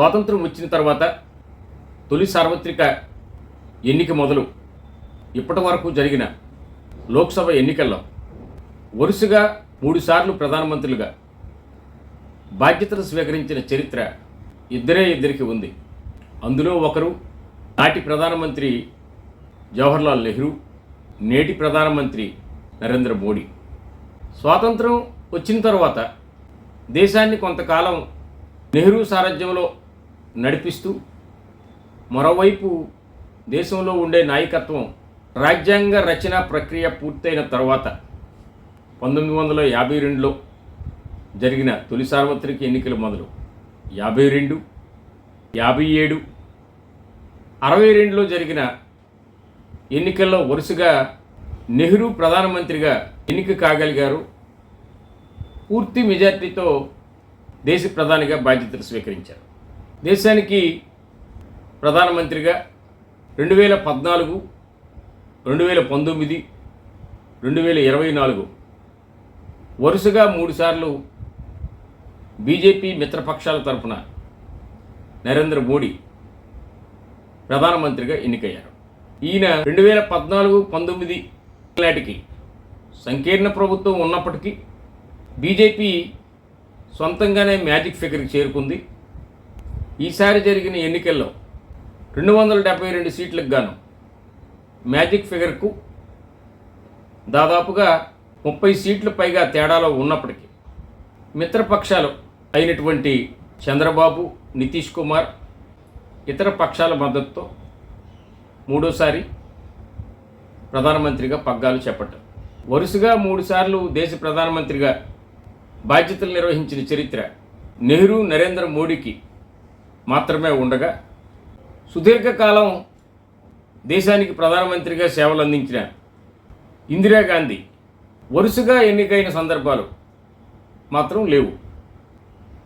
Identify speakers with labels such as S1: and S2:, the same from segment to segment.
S1: స్వాతంత్రం వచ్చిన తర్వాత తొలి సార్వత్రిక ఎన్నిక మొదలు ఇప్పటి వరకు జరిగిన లోక్సభ ఎన్నికల్లో వరుసగా మూడుసార్లు ప్రధానమంత్రులుగా బాధ్యతలు స్వీకరించిన చరిత్ర ఇద్దరే ఇద్దరికి ఉంది. అందులో ఒకరు నాటి ప్రధానమంత్రి జవహర్లాల్ నెహ్రూ నేటి ప్రధానమంత్రి నరేంద్ర మోడీ. స్వాతంత్రం వచ్చిన తర్వాత దేశాన్ని కొంతకాలం నెహ్రూ సారథ్యంలో నడిపిస్తూ మరోవైపు దేశంలో ఉండే నాయకత్వం రాజ్యాంగ రచన ప్రక్రియ పూర్తయిన తర్వాత పంతొమ్మిది వందల యాభై రెండులో జరిగిన తొలి సార్వత్రిక ఎన్నికల మొదలు యాభై రెండు యాభై ఏడు అరవై రెండులో జరిగిన ఎన్నికల్లో వరుసగా నెహ్రూ ప్రధానమంత్రిగా ఎన్నిక కాగలిగారు. పూర్తి మెజార్టీతో దేశ ప్రధానిగా బాధ్యతలు స్వీకరించారు. దేశానికి ప్రధానమంత్రిగా రెండు వేల పద్నాలుగు రెండు వేల పంతొమ్మిది రెండు వేల ఇరవై నాలుగు. వరుసగా మూడుసార్లు బీజేపీ మిత్రపక్షాల తరఫున నరేంద్ర మోడీ ప్రధానమంత్రిగా ఎన్నికయ్యారు. ఈయన రెండు వేల పద్నాలుగు పంతొమ్మిది నాటికి సంకీర్ణ ప్రభుత్వం ఉన్నప్పటికీ బీజేపీ సొంతంగానే మ్యాజిక్ ఫిగర్కి చేరుకుంది. ఈసారి జరిగిన ఎన్నికల్లో రెండు వందల డెబ్బై రెండు సీట్లకు గాను మ్యాజిక్ ఫిగర్కు దాదాపుగా ముప్పై సీట్లు పైగా తేడాలో ఉన్నప్పటికీ మిత్రపక్షాలు అయినటువంటి చంద్రబాబు నితీష్ కుమార్ ఇతర పక్షాల మద్దతుతో మూడోసారి ప్రధానమంత్రిగా పగ్గాలు చేపట్టారు. వరుసగా మూడుసార్లు దేశ ప్రధానమంత్రిగా బాధ్యతలు నిర్వహించిన చరిత్ర నెహ్రూ నరేంద్ర మోడీకి మాత్రమే ఉండగా సుదీర్ఘకాలం దేశానికి ప్రధానమంత్రిగా సేవలు అందించిన ఇందిరాగాంధీ వరుసగా ఎన్నికైన సందర్భాలు మాత్రం లేవు.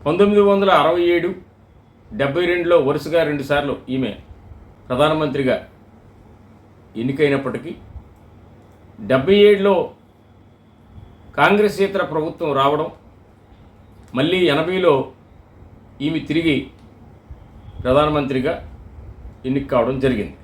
S1: పంతొమ్మిది వందల అరవై ఏడు డెబ్బై రెండులో వరుసగా రెండుసార్లు ఈమె ప్రధానమంత్రిగా ఎన్నికైనప్పటికీ డెబ్బై ఏడులో కాంగ్రెసేతర ప్రభుత్వం రావడం మళ్ళీ ఎనభైలో ఈమె తిరిగి ప్రధానమంత్రిగా ఎన్నిక కావడం జరిగింది.